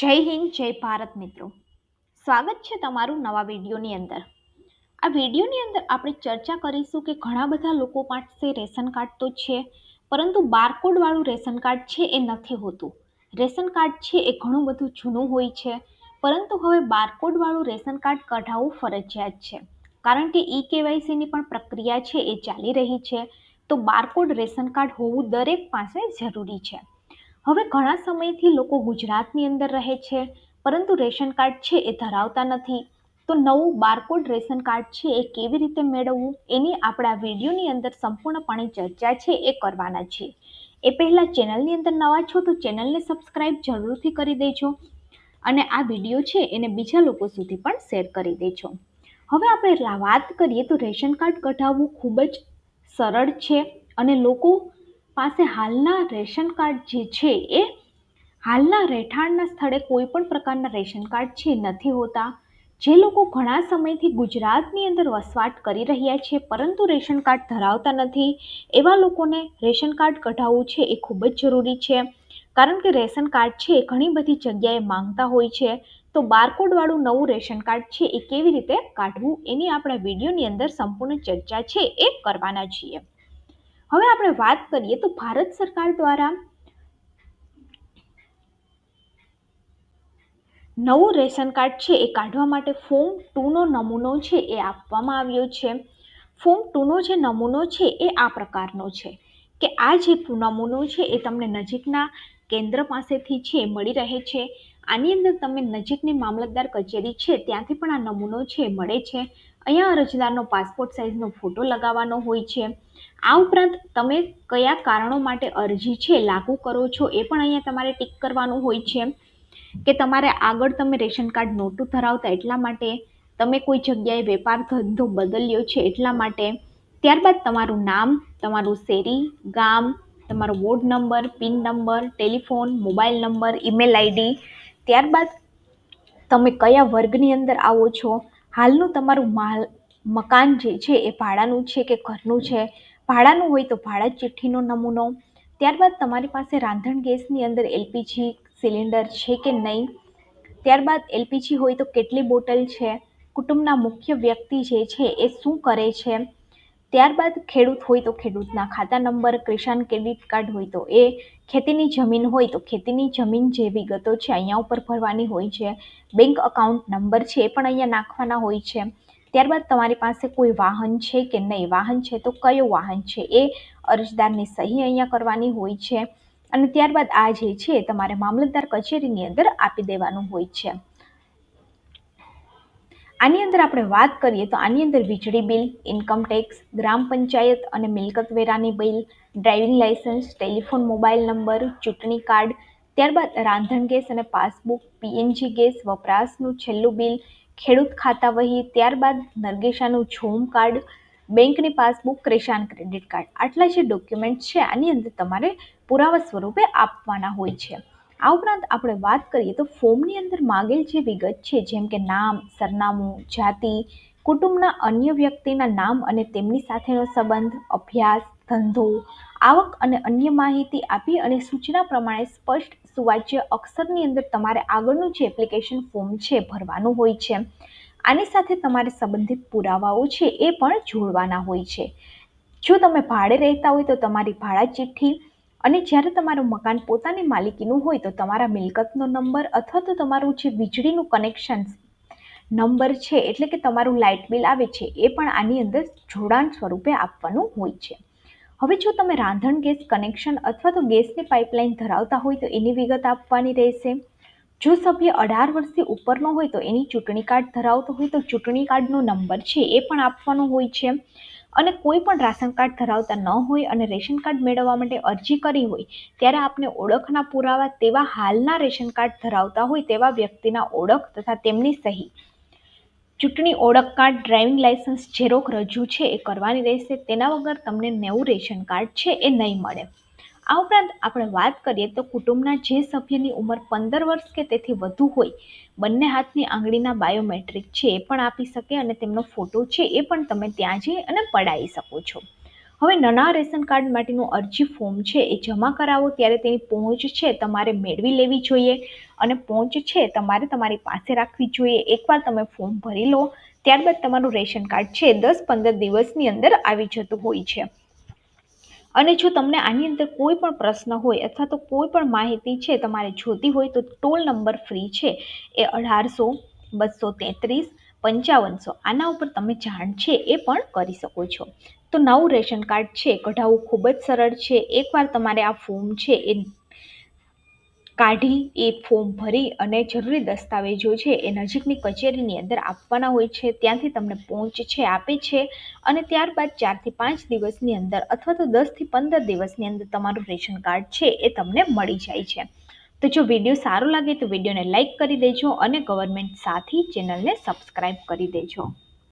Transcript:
જય હિન્દ, જય ભારત મિત્રો. સ્વાગત છે તમારું નવા વિડીયોની અંદર. આ વિડીયોની અંદર આપણે ચર્ચા કરીશું કે ઘણા બધા લોકો પાસે રેશન કાર્ડ તો છે, પરંતુ બારકોડવાળું રેશન કાર્ડ છે એ નથી હોતું. રેશન કાર્ડ છે એ ઘણું બધું જૂનું હોય છે, પરંતુ હવે બારકોડવાળું રેશન કાર્ડ કઢાવવું ફરજિયાત છે. કારણ કે ઈ કેવાયસીની પણ પ્રક્રિયા છે એ ચાલી રહી છે, તો બારકોડ રેશન કાર્ડ હોવું દરેક પાસે જરૂરી છે. હવે ઘણા સમયથી લોકો ગુજરાતની અંદર રહે છે, પરંતુ રેશન કાર્ડ છે એ ધરાવતા નથી. તો નવું બારકોડ રેશન કાર્ડ છે એ કેવી રીતે મેળવવું? એની આપણે આ વિડીયોની અંદર સંપૂર્ણપણે ચર્ચા છે એ કરવાના છીએ એ પહેલાં ચેનલની અંદર નવા છો તો ચેનલને સબસ્ક્રાઈબ જરૂરથી કરી દેજો અને આ વીડિયો છે એને બીજા લોકો સુધી પણ શેર કરી દેજો. હવે આપણે વાત કરીએ તો રેશન કાર્ડ કઢાવવું ખૂબ જ સરળ છે અને લોકો પાસે હાલના રેશન કાર્ડ જે છે એ હાલના રહેઠાણના સ્થળે કોઈ પણ પ્રકારના રેશન કાર્ડ છે નથી હોતા. જે લોકો ઘણા સમયથી ગુજરાતની અંદર વસવાટ કરી રહ્યા છે પરંતુ રેશન કાર્ડ ધરાવતા નથી. એવા લોકોને રેશન કાર્ડ કઢાવવું છે એ ખૂબ જ જરૂરી છે. કારણ કે રેશન કાર્ડ છે ઘણી બધી જગ્યાએ માંગતા હોય છે. તો બારકોડવાળું નવું રેશન કાર્ડ છે એ કેવી રીતે કાઢવું એની આપણા વિડીયોની અંદર સંપૂર્ણ ચર્ચા છે એ કરવાના છીએ. હવે આપણે વાત કરીએ તો ભારત સરકાર દ્વારા નવું રેશન કાર્ડ છે એ કાઢવા માટે ફોર્મ ટુનો નમૂનો છે એ આપવામાં આવ્યો છે. ફોર્મ ટુનો જે નમૂનો છે એ આ પ્રકારનો છે કે આ જે નમૂનો છે એ તમને નજીકના કેન્દ્ર પાસેથી છે મળી રહે છે. આની અંદર તમે નજીકની મામલતદાર કચેરી છે, ત્યાંથી પણ આ નમૂનો છે, મળે છે. અહીંયા અરજદારનો પાસપોર્ટ સાઇઝનો ફોટો લગાવવાનો હોય છે. આ ઉપરાંત તમે કયા કારણો માટે અરજી છે, લાગુ કરો છો, એ પણ અહીંયા તમારે ટીક કરવાનું હોય છે. કે તમારે આગળ તમે રેશન કાર્ડ નહોતું ધરાવતા એટલા માટે, તમે કોઈ જગ્યાએ વેપાર ધંધો બદલ્યો છે એટલા માટે. ત્યારબાદ તમારું નામ, તમારું શેરી, ગામ, તમારો ward number, pin number, telephone, mobile number, email ID ત્યારબાદ તમે કયા વર્ગની અંદર આવો છો? હાલનું તમારું માલ મકાન જે છે એ ભાડાનું છે કે ઘરનું છે? ભાડાનું હોય તો ભાડા ચિઠ્ઠીનો નમૂનો. ત્યારબાદ તમારી પાસે રાંધણ ગેસની અંદર એલપીજી સિલિન્ડર છે કે નહીં? ત્યારબાદ એલપીજી હોય તો કેટલી બોટલ છે? કુટુંબના મુખ્ય વ્યક્તિ જે છે એ શું કરે છે? ત્યારબાદ ખેડૂત હોય તો ખેડૂતના ખાતા નંબર કિસાન ક્રેડિટ કાર્ડ હોય તો એ, ખેતીની જમીન હોય તો ખેતીની જમીન જે વિગતો છે, અહીંયા ઉપર ભરવાની હોય છે. બેંક અકાઉન્ટ નંબર છે એ પણ અહીંયા નાખવાના હોય છે. ત્યારબાદ તમારી પાસે કોઈ વાહન છે કે નહીં? વાહન છે તો કયો વાહન છે? એ અરજદારની સહી અહીંયા કરવાની હોય છે. અને ત્યારબાદ આ જે છે તમારે મામલતદાર કચેરીની અંદર આપી દેવાનું હોય છે. આની અંદર આપણે વાત કરીએ તો આની અંદર વીજળી બિલ ઇન્કમ ટેક્સ ગ્રામ પંચાયત અને મિલકત વેરાની bill driving licence telephone mobile number ચૂંટણી કાર્ડ, ત્યારબાદ રાંધણ ગેસ અને પાસબુક પીએનજી ગેસ, વપરાશનું છેલ્લું બિલ, ખેડૂત ખાતા વહી, ત્યારબાદ નરગેશાનું ઝૂમ કાર્ડ, બેંકની પાસબુક, ક્રેશાન ક્રેડિટ કાર્ડ. આટલા જે ડોક્યુમેન્ટ છે, આની અંદર તમારે પુરાવા સ્વરૂપે આપવાના હોય છે. આ ઉપરાંત આપણે વાત કરીએ તો ફોર્મની અંદર માગેલ જે વિગત છે, જેમ કે નામ, સરનામું, જાતિ, કુટુંબના અન્ય વ્યક્તિના નામ અને તેમની સાથેનો સંબંધ, અભ્યાસ, ધંધો, આવક અને અન્ય માહિતી આપી અને સૂચના પ્રમાણે સ્પષ્ટ સુવાચ્ય અક્ષરની અંદર તમારે આગળનું જે એપ્લિકેશન ફોર્મ છે ભરવાનું હોય છે, આની સાથે તમારે સંબંધિત પુરાવાઓ છે એ પણ જોડવાના હોય છે. જો તમે ભાડે રહેતા હોય તો તમારી ભાડા ચિઠ્ઠી અને જ્યારે તમારું મકાન પોતાની માલિકીનું હોય તો તમારા મિલકતનો નંબર અથવા તો તમારું જે વીજળીનું કનેક્શન નંબર છે, એટલે કે તમારું લાઇટ બિલ આવે છે, એ પણ આની અંદર જોડાણ સ્વરૂપે આપવાનું હોય છે. હવે જો તમે રાંધણ ગેસ કનેક્શન અથવા તો ગેસની પાઇપલાઇન ધરાવતા હોય તો એની વિગત આપવાની રહેશે. જો સભ્ય અઢાર વર્ષથી ઉપરનો હોય તો એની ચૂંટણી કાર્ડ ધરાવતો હોય તો ચૂંટણી કાર્ડનો નંબર છે, એ પણ આપવાનો હોય છે. અને કોઈ પણ રાશન કાર્ડ ધરાવતા ન હોય અને રેશન કાર્ડ મેળવવા માટે અરજી કરી હોય, ત્યારે આપને ઓળખના પુરાવા તેવા હાલના રેશન કાર્ડ ધરાવતા હોય તેવા વ્યક્તિના ઓળખ તથા તેમની સહી. ચૂંટણી ઓળખ કાર્ડ, ડ્રાઇવિંગ લાઇસન્સ ઝેરોક રજૂ છે એ કરવાની રહેશે, તેના વગર તમને નવું રેશન કાર્ડ છે એ નહીં મળે. આ ઉપરાંત આપણે વાત કરીએ તો કુટુંબના જે સભ્યની ઉંમર પંદર વર્ષ કે તેથી વધુ હોય, બંને હાથની આંગળીના બાયોમેટ્રિક છે એ પણ આપી શકે અને તેમનો ફોટો છે એ પણ તમે ત્યાં જઈ અને પડાવી શકો છો. હવે નાના રેશન કાર્ડ માટેનું અરજી ફોર્મ છે એ જમા કરાવો ત્યારે તેની પહોંચ છે તમારે મેળવી લેવી જોઈએ અને પહોંચ છે તમારે તમારી પાસે રાખવી જોઈએ. એકવાર તમે ફોર્મ ભરી લો, ત્યારબાદ તમારું રેશન કાર્ડ છે દસ પંદર દિવસની અંદર આવી જતું હોય છે. અને જો તમને આની અંદર કોઈ પણ પ્રશ્ન હોય અથવા તો કોઈ પણ માહિતી છે તમારે જોતી હોય તો ટોલ નંબર ફ્રી છે એ અઢારસો, બસો તેત્રીસ, પંચાવનસો. આના ઉપર તમે જાણ છે એ પણ કરી શકો છો. તો નવું રેશન કાર્ડ છે, કઢાવવું ખૂબ જ સરળ છે. એકવાર તમારે આ ફોર્મ છે એ કાઢી, એ ફોર્મ ભરી અને જરૂરી દસ્તાવેજો છે એ નજીકની કચેરીની અંદર આપવાના હોય છે, ત્યાંથી તમને પહોંચ છે, આપે છે અને ત્યારબાદ ચારથી પાંચ દિવસની અંદર અથવા તો દસથી પંદર દિવસની અંદર તમારું રેશન કાર્ડ છે એ તમને મળી જાય છે. તો જો વીડિયો સારો લાગે તો વિડીયોને લાઇક કરી દેજો અને ગવર્મેન્ટ સાથી ચેનલને સબસ્ક્રાઈબ કરી દેજો.